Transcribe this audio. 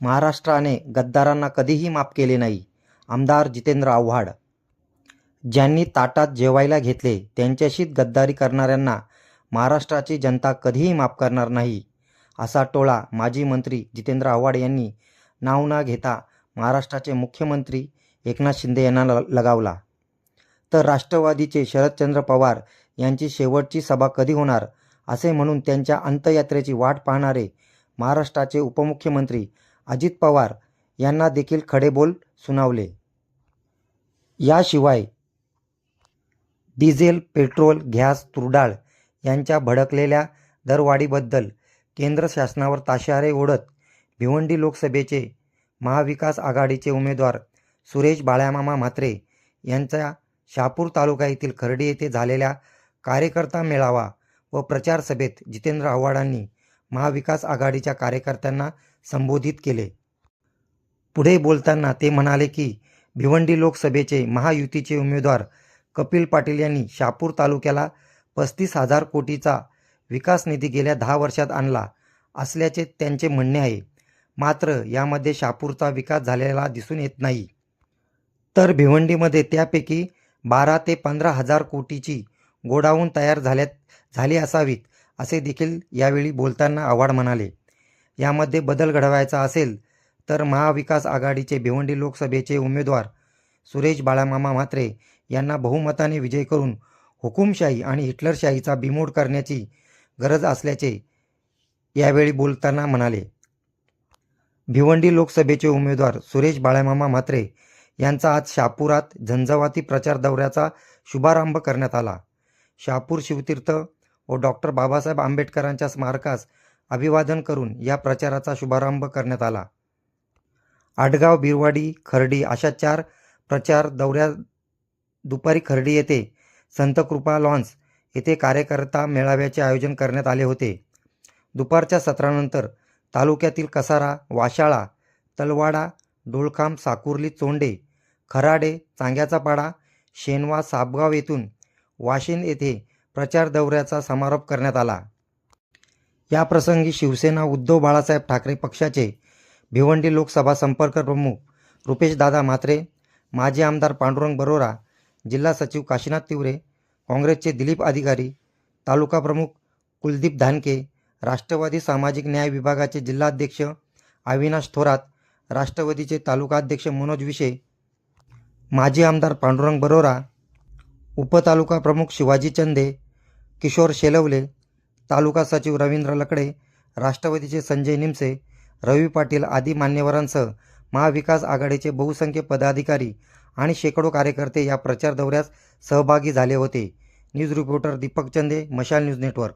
महाराष्ट्राने गद्दारांना कधीही माफ केले नाही. आमदार जितेंद्र आव्हाड. ज्यांनी ताटात जेवायला घेतले त्यांच्याशीच गद्दारी करणाऱ्यांना महाराष्ट्राची जनता कधीही माफ करणार नाही असा टोळा माजी मंत्री जितेंद्र आव्हाड यांनी नाव न घेता महाराष्ट्राचे मुख्यमंत्री एकनाथ शिंदे यांना लगावला. तर राष्ट्रवादीचे शरदचंद्र पवार यांची शेवटची सभा कधी होणार असे म्हणून त्यांच्या अंत्ययात्रेची वाट पाहणारे महाराष्ट्राचे उपमुख्यमंत्री अजित पवार यांना देखील खडेबोल सुनावले. याशिवाय डिझेल पेट्रोल गॅस तुरडाळ यांच्या भडकलेल्या दरवाढीबद्दल केंद्र शासनावर ताशारे ओढत भिवंडी लोकसभेचे महाविकास आघाडीचे उमेदवार सुरेश बाळ्यामामा म्हात्रे यांच्या शहापूर तालुका येथील खर्डी येथे झालेल्या कार्यकर्ता मेळावा व प्रचार सभेत जितेंद्र आव्हाडांनी महाविकास आघाडीच्या कार्यकर्त्यांना संबोधित केले. पुढे बोलताना ते म्हणाले की भिवंडी लोकसभेचे महायुतीचे उमेदवार कपिल पाटील यांनी शापूर तालुक्याला पस्तीस हजार कोटीचा विकास निधी गेल्या दहा वर्षात आणला असल्याचे त्यांचे म्हणणे आहे. मात्र यामध्ये शापूरचा विकास झालेला दिसून येत नाही. तर भिवंडीमध्ये त्यापैकी बारा ते पंधरा हजार कोटीची गोडाऊन तयार झाल्यात झाली असावीत असे देखील यावेळी बोलताना आव्हाड म्हणाले. यामध्ये बदल घडवायचा असेल तर महाविकास आघाडीचे भिवंडी लोकसभेचे उमेदवार सुरेश बाळामामा म्हात्रे यांना बहुमताने विजय करून हुकुमशाही आणि हिटलरशाहीचा बिमोड करण्याची गरज असल्याचे यावेळी बोलताना म्हणाले. भिवंडी लोकसभेचे उमेदवार सुरेश बाळामामा म्हात्रे यांचा आज शापुरात झंझावाती प्रचार दौऱ्याचा शुभारंभ करण्यात आला. शापूर शिवतीर्थ व डॉक्टर बाबासाहेब आंबेडकरांच्या स्मारकास अभिवादन करून या प्रचाराचा शुभारंभ करण्यात आला. आडगाव बिरवाडी खर्डी अशा चार प्रचार दौऱ्या दुपारी खर्डी येथे संतकृपा लॉन्स येथे कार्यकर्ता मेळाव्याचे आयोजन करण्यात आले होते. दुपारच्या सत्रानंतर तालुक्यातील कसारा वाशाळा तलवाडा डोळखाम साकुर्ली चोंडे खराडे चांग्याचा पाडा शेनवा साबगाव येथून वाशिंद येथे प्रचार दौऱ्याचा समारोप करण्यात आला. याप्रसंगी शिवसेना उद्धव बाळासाहेब ठाकरे पक्षाचे भिवंडी लोकसभा संपर्क प्रमुख रुपेशदादा म्हात्रे माजी आमदार पांडुरंग बरोरा जिल्हा सचिव काशीनाथ तिवरे काँग्रेसचे दिलीप अधिकारी तालुका प्रमुख कुलदीप धानके राष्ट्रवादी सामाजिक न्याय विभागाचे जिल्हाध्यक्ष अविनाश थोरात राष्ट्रवादीचे तालुकाध्यक्ष मनोज विशे माजी आमदार पांडुरंग बरोरा उपतालुका प्रमुख शिवाजी चंदे किशोर शेलवले तालुका सचिव रवींद्र लकडे राष्ट्रवादीचे संजय निमसे रवी पाटील आदी मान्यवरांसह महाविकास आघाडीचे बहुसंख्य पदाधिकारी आणि शेकडो कार्यकर्ते या प्रचार दौऱ्यास सहभागी झाले होते. न्यूज रिपोर्टर दीपक चंदे मशाल न्यूज नेटवर्क.